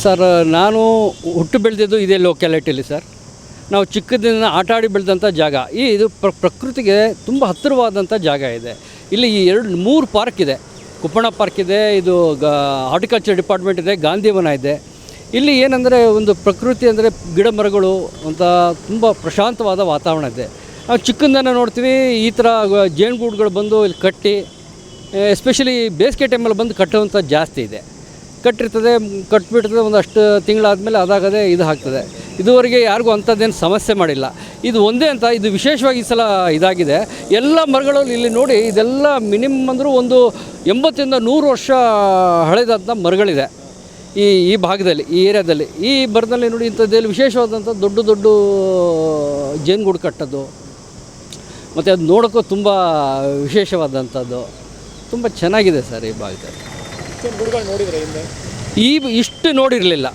Sir, ನಾನು ಹುಟ್ಟು ಬೆಳೆದಿದ್ದು ಇದೇ ಲೋಕ್ಯಾಲಿಟಿಯಲ್ಲಿ ಸರ್. ನಾವು ಚಿಕ್ಕದಿಂದ ಆಟ ಆಡಿ ಬೆಳೆದಂಥ ಜಾಗ. ಈ ಇದು ಪ್ರ, ಪ್ರಕೃತಿಗೆ ತುಂಬ ಹತ್ತಿರವಾದಂಥ ಜಾಗ ಇದೆ. ಇಲ್ಲಿ ಈ ಎರಡು, ಮೂರು ಪಾರ್ಕ್ ಇದೆ. ಕುಪ್ಪಣ ಪಾರ್ಕ್ ಇದೆ, ಇದು ಗ ಹಾರ್ಟಿಕಲ್ಚರ್ ಡಿಪಾರ್ಟ್ಮೆಂಟ್ ಇದೆ, ಗಾಂಧಿವನ ಇದೆ. ಇಲ್ಲಿ ಏನಂದರೆ ಒಂದು ಪ್ರಕೃತಿ ಅಂದರೆ ಗಿಡ ಮರಗಳು, ಅಂತ ತುಂಬ ಪ್ರಶಾಂತವಾದ ವಾತಾವರಣ ಇದೆ. ನಾವು ಚಿಕ್ಕಂದನ್ನು ನೋಡ್ತೀವಿ, ಈ ಥರ ಜೇನುಗೂಡುಗಳು ಬಂದು ಇಲ್ಲಿ ಕಟ್ಟಿ ಎಸ್ಪೆಷಲಿ ಬೇಸಿಗೆ ಟೈಮಲ್ಲಿ ಬಂದು ಕಟ್ಟುವಂಥ ಜಾಸ್ತಿ ಇದೆ. ಕಟ್ಟಿರ್ತದೆ, ಕಟ್ಬಿಡ್ತದೆ, ಒಂದಷ್ಟು ತಿಂಗಳಾದಮೇಲೆ ಅದಾಗದೆ ಇದು ಆಗ್ತದೆ. ಇದುವರೆಗೆ ಯಾರಿಗೂ ಅಂಥದ್ದೇನು ಸಮಸ್ಯೆ ಮಾಡಿಲ್ಲ. ಇದು ಒಂದೇ ಅಂತ, ಇದು ವಿಶೇಷವಾಗಿ ಈ ಸಲ ಇದಾಗಿದೆ. ಎಲ್ಲ ಮರಗಳಲ್ಲಿ ಇಲ್ಲಿ ನೋಡಿ, ಇದೆಲ್ಲ ಮಿನಿಮಮ್ ಅಂದರೂ ಒಂದು ಎಂಬತ್ತರಿಂದ ನೂರು ವರ್ಷ ಹಳೆದಂಥ ಮರಗಳಿದೆ. ಈ ಈ ಭಾಗದಲ್ಲಿ, ಈ ಏರಿಯಾದಲ್ಲಿ. ಈ ಬರದಲ್ಲಿ ನೋಡಿ ಇಂಥದ್ದೇ ವಿಶೇಷವಾದಂಥ ದೊಡ್ಡ ದೊಡ್ಡ, ಜೇನುಗೂಡು ಕಟ್ಟೋದು, ಮತ್ತು ಅದು ನೋಡೋಕ್ಕೂ ತುಂಬ ವಿಶೇಷವಾದಂಥದ್ದು. ತುಂಬ ಚೆನ್ನಾಗಿದೆ ಸರ್ ಈ ಭಾಗದಲ್ಲಿ. ಗುಡ್ಗಳು ನೋಡಿದ್ರೆ ಹಿಂದೆ ಈ ಇಷ್ಟು ನೋಡಿರಲಿಲ್ಲ.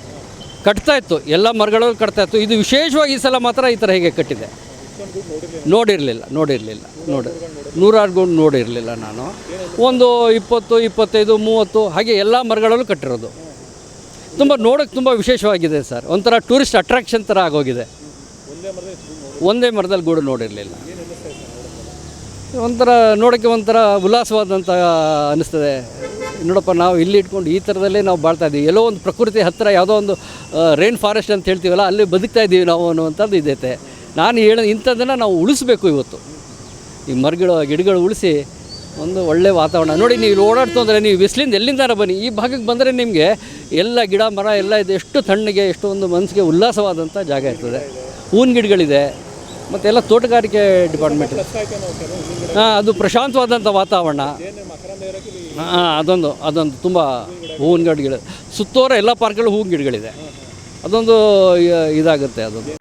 ಕಟ್ತಾ ಇತ್ತು. ಎಲ್ಲ ಮರಗಳು ಕಟ್ತಾ ಇತ್ತು. ಇದು ವಿಶೇಷವಾಗಿ ಈ ಸಲ ಮಾತ್ರ ಈ ಥರ ಹೇಗೆ ಕಟ್ಟಿದೆ. ನೋಡಿರಲಿಲ್ಲ. ನೋಡಿರಲಿಲ್ಲ ನೋಡಿ. ನೂರಾರು ಗುಂಡು ನೋಡಿರಲಿಲ್ಲ ನಾನು. ಒಂದು ಇಪ್ಪತ್ತು ಇಪ್ಪತ್ತೈದು ಮೂವತ್ತು ಹಾಗೆ ಎಲ್ಲ ಮರಗಳಲ್ಲೂ ಕಟ್ಟಿರೋದು. ತುಂಬ ನೋಡೋಕ್ಕೆ ತುಂಬ ವಿಶೇಷವಾಗಿದೆ ಸರ್. ಒಂಥರ ಟೂರಿಸ್ಟ್ ಅಟ್ರಾಕ್ಷನ್ ಥರ ಆಗೋಗಿದೆ. ಒಂದೇ ಮರದಲ್ಲಿ ಗೂಡು ನೋಡಿರಲಿಲ್ಲ. ಒಂಥರ ನೋಡೋಕ್ಕೆ ಒಂಥರ ಉಲ್ಲಾಸವಾದಂಥ ಅನ್ನಿಸ್ತದೆ ನೋಡಪ್ಪ, ನಾವು ಇಲ್ಲಿ ಇಟ್ಕೊಂಡು ಈ ಥರದಲ್ಲೇ ನಾವು ಬಾಳ್ತಾ ಇದ್ದೀವಿ. ಎಲ್ಲೋ ಒಂದು ಪ್ರಕೃತಿ ಹತ್ತಿರ ಯಾವುದೋ ಒಂದು ರೈನ್ ಫಾರೆಸ್ಟ್ ಅಂತ ಹೇಳ್ತೀವಲ್ಲ, ಅಲ್ಲಿ ಬದುಕ್ತಾ ಇದ್ದೀವಿ ನಾವು ಅನ್ನುವಂಥದ್ದು ಇದೈತೆ. ನಾನು ಹೇಳ ಇಂಥದ್ದನ್ನು ನಾವು ಉಳಿಸ್ಬೇಕು ಇವತ್ತು. ಈ ಮರಗಳು, ಗಿಡಗಳು ಉಳಿಸಿ ಒಂದು ಒಳ್ಳೆ ವಾತಾವರಣ. ನೋಡಿ, ನೀವು ಓಡಾಡ್ತು ಅಂದರೆ ನೀವು ಬಿಸಿಲಿಂದ ಎಲ್ಲಿಂದಾರ ಬನ್ನಿ. ಈ ಭಾಗಕ್ಕೆ ಬಂದರೆ ನಿಮಗೆ ಎಲ್ಲ ಗಿಡ, ಮರ, ಎಲ್ಲ ಇದೆ. ಎಷ್ಟು ತಣ್ಣಗೆ, ಎಷ್ಟು ಒಂದು ಮನಸ್ಸಿಗೆ ಉಲ್ಲಾಸವಾದಂಥ ಜಾಗ ಇರ್ತದೆ. ಹೂವಿನ ಗಿಡಗಳಿದೆ. ಮತ್ತು ಎಲ್ಲ ತೋಟಗಾರಿಕೆ ಡಿಪಾರ್ಟ್ಮೆಂಟ್ ಹಾಂ, ಅದು ಪ್ರಶಾಂತವಾದಂಥ ವಾತಾವರಣ. ಹಾಂ ಅದೊಂದು ಅದೊಂದು ತುಂಬ ಹೂವಿನ ಗಿಡಗಳು. ಸುತ್ತೋರ ಎಲ್ಲ ಪಾರ್ಕ್ಗಳು ಹೂವಿನ ಗಿಡಗಳಿದೆ. ಅದೊಂದು ಇದಾಗುತ್ತೆ ಅದೊಂದು.